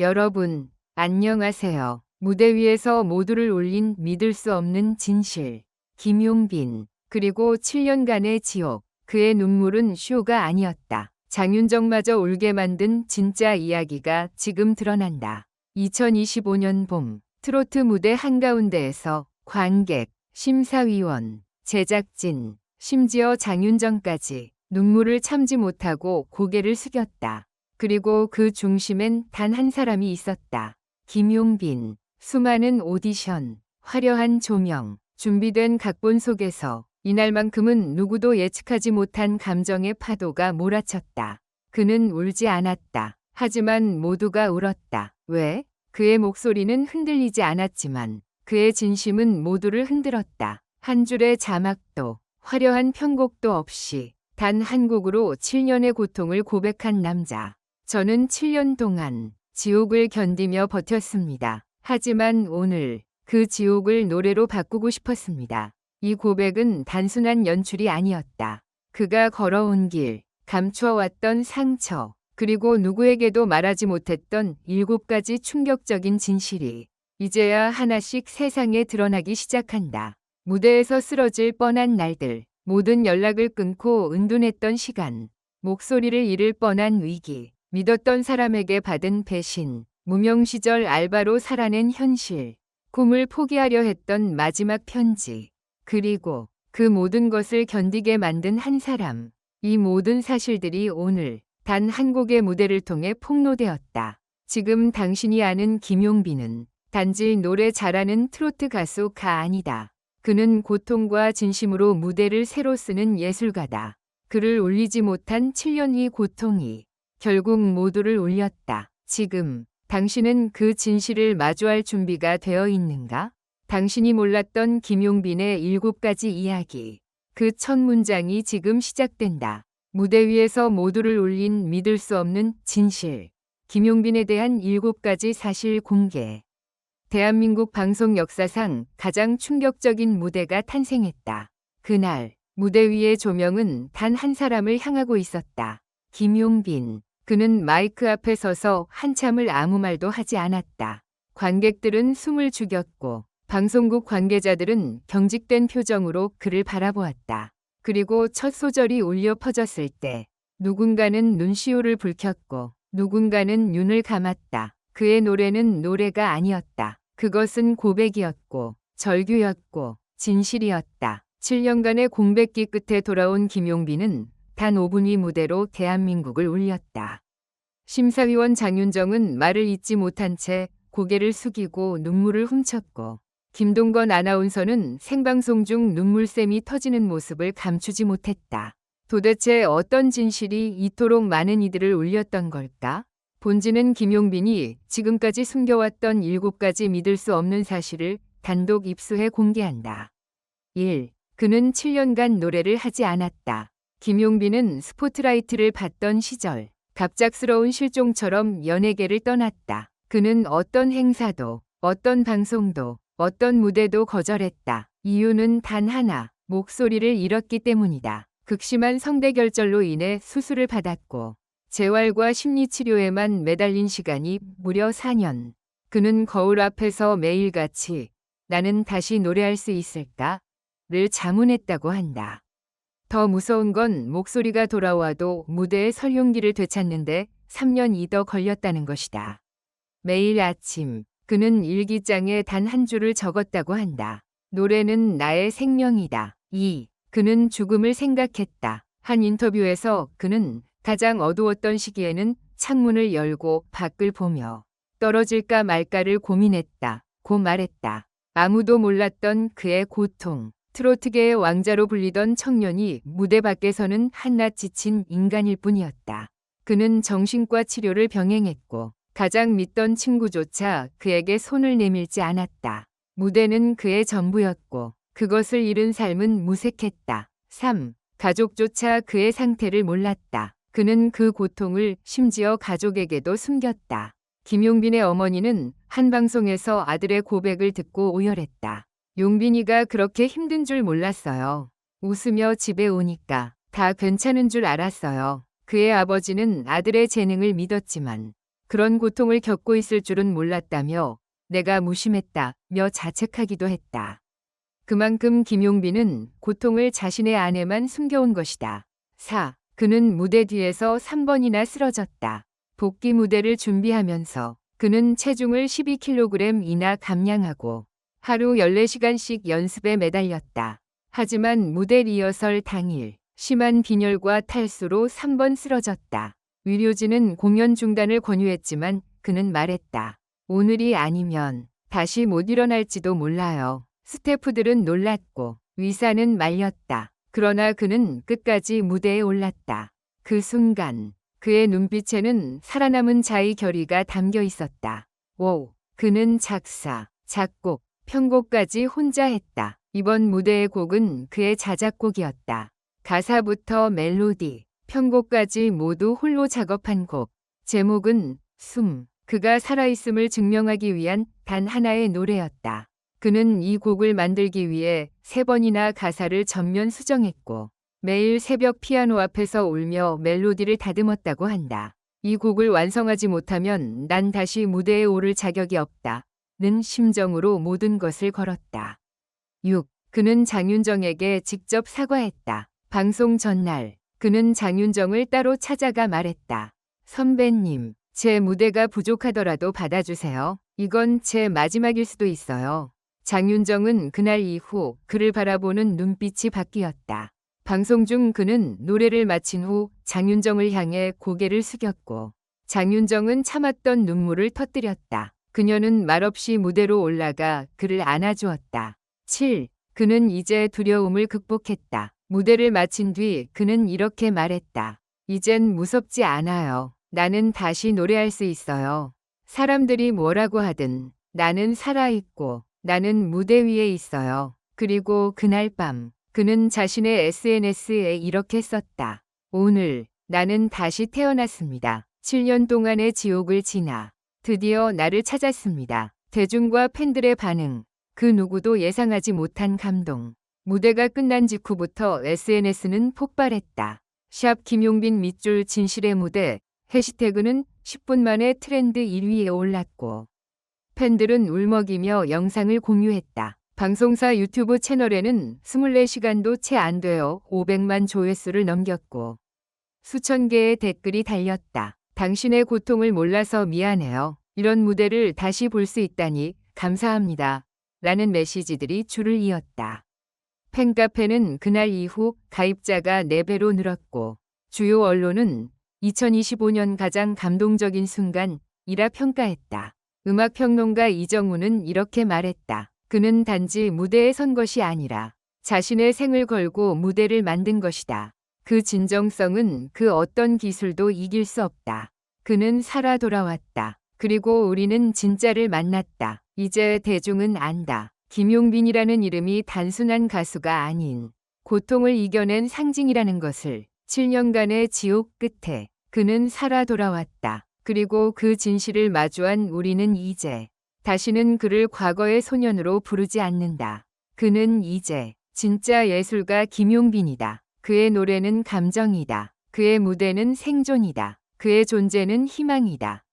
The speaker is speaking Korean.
여러분, 안녕하세요. 무대 위에서 모두를 올린 믿을 수 없는 진실. 김용빈. 그리고 7년간의 지옥. 그의 눈물은 쇼가 아니었다. 장윤정마저 울게 만든 진짜 이야기가 지금 드러난다. 2025년 봄, 트로트 무대 한가운데에서 관객, 심사위원, 제작진, 심지어 장윤정까지 눈물을 참지 못하고 고개를 숙였다. 그리고 그 중심엔 단 한 사람이 있었다. 김용빈. 수많은 오디션, 화려한 조명, 준비된 각본 속에서 이날만큼은 누구도 예측하지 못한 감정의 파도가 몰아쳤다. 그는 울지 않았다. 하지만 모두가 울었다. 왜? 그의 목소리는 흔들리지 않았지만 그의 진심은 모두를 흔들었다. 한 줄의 자막도 화려한 편곡도 없이 단 한 곡으로 7년의 고통을 고백한 남자. 저는 7년 동안 지옥을 견디며 버텼습니다. 하지만 오늘 그 지옥을 노래로 바꾸고 싶었습니다. 이 고백은 단순한 연출이 아니었다. 그가 걸어온 길, 감추어왔던 상처, 그리고 누구에게도 말하지 못했던 일곱 가지 충격적인 진실이 이제야 하나씩 세상에 드러나기 시작한다. 무대에서 쓰러질 뻔한 날들, 모든 연락을 끊고 은둔했던 시간, 목소리를 잃을 뻔한 위기, 믿었던 사람에게 받은 배신, 무명 시절 알바로 살아낸 현실, 꿈을 포기하려 했던 마지막 편지, 그리고 그 모든 것을 견디게 만든 한 사람. 이 모든 사실들이 오늘 단 한 곡의 무대를 통해 폭로되었다. 지금 당신이 아는 김용빈은 단지 노래 잘하는 트로트 가수가 아니다. 그는 고통과 진심으로 무대를 새로 쓰는 예술가다. 그를 울리지 못한 7년의 고통이 결국 모두를 울렸다. 지금 당신은 그 진실을 마주할 준비가 되어 있는가? 당신이 몰랐던 김용빈의 일곱 가지 이야기. 그 첫 문장이 지금 시작된다. 무대 위에서 모두를 울린 믿을 수 없는 진실. 김용빈에 대한 일곱 가지 사실 공개. 대한민국 방송 역사상 가장 충격적인 무대가 탄생했다. 그날 무대 위의 조명은 단 한 사람을 향하고 있었다. 김용빈. 그는 마이크 앞에 서서 한참을 아무 말도 하지 않았다. 관객들은 숨을 죽였고 방송국 관계자들은 경직된 표정으로 그를 바라보았다. 그리고 첫 소절이 울려 퍼졌을 때 누군가는 눈시울을 붉혔고 누군가는 눈을 감았다. 그의 노래는 노래가 아니었다. 그것은 고백이었고 절규였고 진실이었다. 7년간의 공백기 끝에 돌아온 김용빈은 단 5분이 무대로 대한민국을 울렸다. 심사위원 장윤정은 말을 잇지 못한 채 고개를 숙이고 눈물을 훔쳤고 김동건 아나운서는 생방송 중 눈물샘이 터지는 모습을 감추지 못했다. 도대체 어떤 진실이 이토록 많은 이들을 울렸던 걸까? 본지는 김용빈이 지금까지 숨겨왔던 일곱 가지 믿을 수 없는 사실을 단독 입수해 공개한다. 1. 그는 7년간 노래를 하지 않았다. 김용빈은 스포트라이트를 받던 시절 갑작스러운 실종처럼 연예계를 떠났다. 그는 어떤 행사도, 어떤 방송도, 어떤 무대도 거절했다. 이유는 단 하나, 목소리를 잃었기 때문이다. 극심한 성대결절로 인해 수술을 받았고 재활과 심리치료에만 매달린 시간이 무려 4년. 그는 거울 앞에서 매일같이 나는 다시 노래할 수 있을까? 를 자문했다고 한다. 더 무서운 건 목소리가 돌아와도 무대에 설 용기를 되찾는데 3년이 더 걸렸다는 것이다. 매일 아침 그는 일기장에 단 한 줄을 적었다고 한다. 노래는 나의 생명이다. 2. 그는 죽음을 생각했다. 한 인터뷰에서 그는 가장 어두웠던 시기에는 창문을 열고 밖을 보며 떨어질까 말까를 고민했다. 고 말했다. 아무도 몰랐던 그의 고통. 트로트계의 왕자로 불리던 청년이 무대 밖에서는 한낱 지친 인간일 뿐이었다. 그는 정신과 치료를 병행했고 가장 믿던 친구조차 그에게 손을 내밀지 않았다. 무대는 그의 전부였고 그것을 잃은 삶은 무색했다. 3. 가족조차 그의 상태를 몰랐다. 그는 그 고통을 심지어 가족에게도 숨겼다. 김용빈의 어머니는 한 방송에서 아들의 고백을 듣고 오열했다. 용빈이가 그렇게 힘든 줄 몰랐어요. 웃으며 집에 오니까 다 괜찮은 줄 알았어요. 그의 아버지는 아들의 재능을 믿었지만 그런 고통을 겪고 있을 줄은 몰랐다며 내가 무심했다며 자책하기도 했다. 그만큼 김용빈은 고통을 자신의 안에만 숨겨온 것이다. 4. 그는 무대 뒤에서 3번이나 쓰러졌다. 복귀 무대를 준비하면서 그는 체중을 12kg 이나 감량하고 하루 14시간씩 연습에 매달렸다. 하지만 무대 리허설 당일 심한 빈혈과 탈수로 3번 쓰러졌다. 위료진은 공연 중단을 권유했지만 그는 말했다. 오늘이 아니면 다시 못 일어날지도 몰라요. 스태프들은 놀랐고 위사는 말렸다. 그러나 그는 끝까지 무대에 올랐다. 그 순간 그의 눈빛에는 살아남은 자의 결의가 담겨 있었다. 오, 그는 작사, 작곡, 편곡까지 혼자 했다. 이번 무대의 곡은 그의 자작곡이었다. 가사부터 멜로디, 편곡까지 모두 홀로 작업한 곡. 제목은 숨. 그가 살아있음을 증명하기 위한 단 하나의 노래였다. 그는 이 곡을 만들기 위해 세 번이나 가사를 전면 수정했고 매일 새벽 피아노 앞에서 울며 멜로디를 다듬었다고 한다. 이 곡을 완성하지 못하면 난 다시 무대에 오를 자격이 없다. 는 심정으로 모든 것을 걸었다. 6. 그는 장윤정에게 직접 사과했다. 방송 전날 그는 장윤정을 따로 찾아가 말했다. 선배님, 제 무대가 부족하더라도 받아주세요. 이건 제 마지막일 수도 있어요. 장윤정은 그날 이후 그를 바라보는 눈빛이 바뀌었다. 방송 중 그는 노래를 마친 후 장윤정을 향해 고개를 숙였고 장윤정은 참았던 눈물을 터뜨렸다. 그녀는 말없이 무대로 올라가 그를 안아주었다. 7. 그는 이제 두려움을 극복했다. 무대를 마친 뒤 그는 이렇게 말했다. 이젠 무섭지 않아요. 나는 다시 노래할 수 있어요. 사람들이 뭐라고 하든 나는 살아있고 나는 무대 위에 있어요. 그리고 그날 밤 그는 자신의 SNS에 이렇게 썼다. 오늘 나는 다시 태어났습니다. 7년 동안의 지옥을 지나 드디어 나를 찾았습니다. 대중과 팬들의 반응, 그 누구도 예상하지 못한 감동. 무대가 끝난 직후부터 SNS는 폭발했다. 샵 김용빈 밑줄 진실의 무대, 해시태그는 10분 만에 트렌드 1위에 올랐고 팬들은 울먹이며 영상을 공유했다. 방송사 유튜브 채널에는 24시간도 채 안 되어 500만 조회수를 넘겼고 수천 개의 댓글이 달렸다. 당신의 고통을 몰라서 미안해요. 이런 무대를 다시 볼 수 있다니 감사합니다. 라는 메시지들이 줄을 이었다. 팬카페는 그날 이후 가입자가 4배로 늘었고 주요 언론은 2025년 가장 감동적인 순간이라 평가했다. 음악평론가 이정우는 이렇게 말했다. 그는 단지 무대에 선 것이 아니라 자신의 생을 걸고 무대를 만든 것이다. 그 진정성은 그 어떤 기술도 이길 수 없다. 그는 살아 돌아왔다. 그리고 우리는 진짜를 만났다. 이제 대중은 안다. 김용빈이라는 이름이 단순한 가수가 아닌 고통을 이겨낸 상징이라는 것을 7년간의 지옥 끝에 그는 살아 돌아왔다. 그리고 그 진실을 마주한 우리는 이제 다시는 그를 과거의 소년으로 부르지 않는다. 그는 이제 진짜 예술가 김용빈이다. 그의 노래는 감정이다. 그의 무대는 생존이다. 그의 존재는 희망이다.